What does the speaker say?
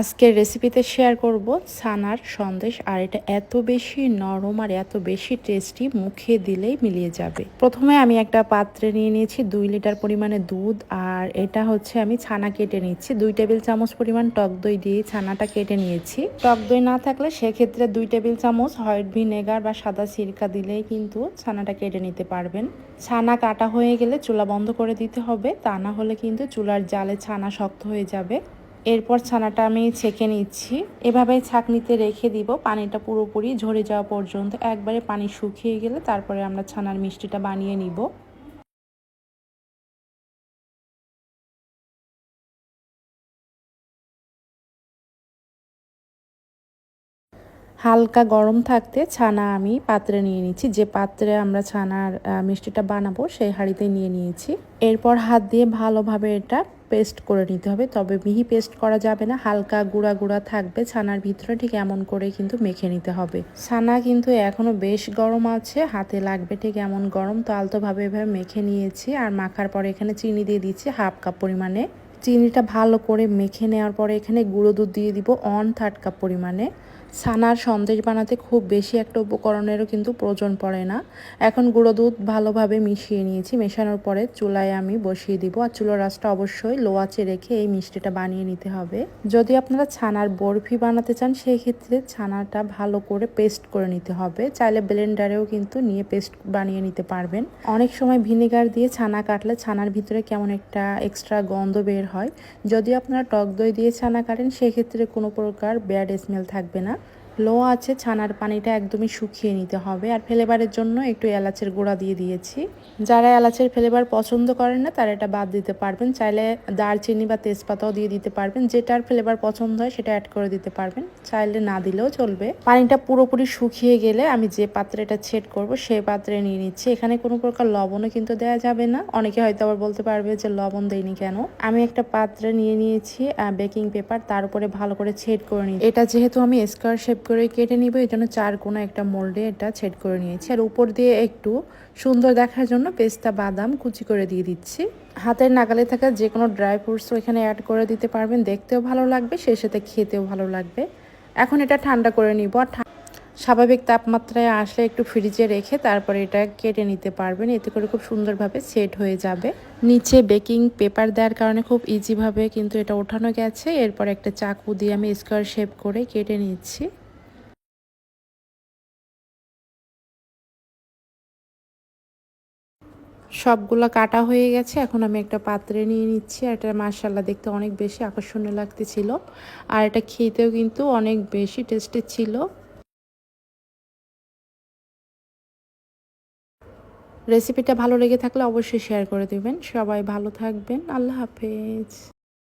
আজকের রেসিপিতে শেয়ার করব ছানার সন্দেশ, আর এটা এত বেশি নরম আর এত বেশি টেস্টি মুখে দিলেই মিলিয়ে যাবে। প্রথমে আমি একটা পাত্রে নিয়ে নিয়েছি দুই লিটার পরিমাণে দুধ, আর এটা হচ্ছে আমি ছানা কেটে নিচ্ছি। দুই টেবিল চামচ পরিমাণ টক দই দিয়ে ছানাটা কেটে নিয়েছি। টক দই না থাকলে সেক্ষেত্রে দুই টেবিল চামচ হোয়াইট ভিনেগার বা সাদা সিরকা দিলেই কিন্তু ছানাটা কেটে নিতে পারবেন। ছানা কাটা হয়ে গেলে চুলা বন্ধ করে দিতে হবে, তা না হলে কিন্তু চুলার জালে ছানা শক্ত হয়ে যাবে। এরপর ছানাটা আমি ছেঁকে নিচ্ছি। এভাবে ছাঁকনিতে রেখে দিব, পানিটা পুরোপুরি ঝরে যাওয়া পর্যন্ত। একবারে পানি শুকিয়ে গেলে তারপরে আমরা ছানার মিষ্টিটা বানিয়ে নিব। হালকা গরম থাকতে ছানা আমি পাত্রে নিয়ে নিচ্ছি। যে পাত্রে আমরা ছানার মিষ্টিটা বানাবো, সেই হাঁড়িতে নিয়ে নিয়েছি। এরপর হাত দিয়ে ভালোভাবে এটা পেস্ট করে নিতে হবে। তবে মিহি পেস্ট করা যাবে না। হালকা গুঁড়া গুঁড়া থাকবে। ছানার ভিতরে ঠিক এমন করে কিন্তু মেখে নিতে হবে। ছানা কিন্তু এখনও বেশ গরম আছে। হাতে লাগবে ঠিক এমন গরম। তো আলতোভাবে এভাবে মেখে নিয়েছি। আর মাখার পরে এখানে চিনি দিয়ে দিচ্ছি হাফ কাপ পরিমাণে। চিনিটা ভালো করে মেখে নেওয়ার পরে এখানে গুঁড়ো দুধ দিয়ে দিব। অন থার্ড কাপ পরিমাণে। ছানার সন্দেশ বানাতে খুব বেশি একটা উপকরণেরও কিন্তু প্রয়োজন পড়ে না। এখন গুঁড়ো দুধ ভালোভাবে মিশিয়ে নিয়েছি, মেশানোর পরে চুলায় আমি বসিয়ে দিব। আর চুলোর রাসটা অবশ্যই লো আঁচে রেখে এই মিষ্টিটা বানিয়ে নিতে হবে। যদি আপনারা ছানার বরফি বানাতে চান সেই ক্ষেত্রে ছানাটা ভালো করে পেস্ট করে নিতে হবে। চাইলে ব্লেন্ডারেও কিন্তু নিয়ে পেস্ট বানিয়ে নিতে পারবেন। অনেক সময় ভিনেগার দিয়ে ছানা কাটলে ছানার ভিতরে কেমন একটা এক্সট্রা গন্ধ বের হয়। যদি আপনারা টক দই দিয়ে ছানা কাটেন, সেক্ষেত্রে কোনো প্রকার ব্যাড স্মেল থাকবে না। লো আছে, ছানার পানিটা একদমই শুকিয়ে নিতে হবে। আর ফ্লেভারের জন্য একটু এলাচের গুঁড়া দিয়ে দিয়েছি। যারা এলাচের ফ্লেভার পছন্দ করেন না, তারা এটা বাদ দিতে পারবেন। চাইলে দারচিনি বা তেজপাতাও দিয়ে দিতে পারবেন। যেটার ফ্লেভার পছন্দ হয়, সেটা অ্যাড করে দিতে পারবেন। চাইলে না দিলেও চলবে। পানিটা পুরোপুরি শুকিয়ে গেলে আমি যে পাত্রে এটা ছেট করব সেই পাত্রে নিয়ে নিচ্ছি। এখানে কোনো প্রকার লবণও কিন্তু দেওয়া যাবে না। অনেকে হয়তো আবার বলতে পারবে যে লবণ দেয়নি কেন? আমি একটা পাত্রে নিয়ে নিয়েছি বেকিং পেপার। তার উপরে ভালো করে ছেট করে নিই এটা যেহেতু আমি স্কোয়ার শেপ করে কেটে নিব। এই জন্য চার কোনো একটা মোল্ডে এটা ছেট করে নিয়েছি। আর উপর দিয়ে একটু সুন্দর দেখার জন্য পেস্তা বাদাম কুচি করে দিয়ে দিচ্ছি। হাতের নাগালে থাকা যে কোনো ড্রাই ফ্রুটসও এখানে অ্যাড করে দিতে পারবেন। দেখতেও ভালো লাগবে, সেই সাথে খেতেও ভালো লাগবে। এখন এটা ঠান্ডা করে নিব। আর স্বাভাবিক তাপমাত্রায় আসলে একটু ফ্রিজে রেখে তারপরে এটা কেটে নিতে পারবেন। এতে করে খুব সুন্দরভাবে সেট হয়ে যাবে। নিচে বেকিং পেপার দেওয়ার কারণে খুব ইজিভাবে কিন্তু এটা ওঠানো গেছে। এরপর একটা চাকু দিয়ে আমি স্কোয়ার শেপ করে কেটে নিচ্ছি। সবগুলো কাটা হয়ে গেছে। এখন আমি একটা পাত্রে নিয়ে নিচ্ছি। আর এটা মার্শাল্লা দেখতে অনেক বেশি আকর্ষণীয় লাগতেছিল। আর এটা খেতেও কিন্তু অনেক বেশি টেস্টি ছিল। রেসিপিটা ভালো লেগে থাকলে অবশ্যই শেয়ার করে দেবেন। সবাই ভালো থাকবেন। আল্লাহ হাফেজ।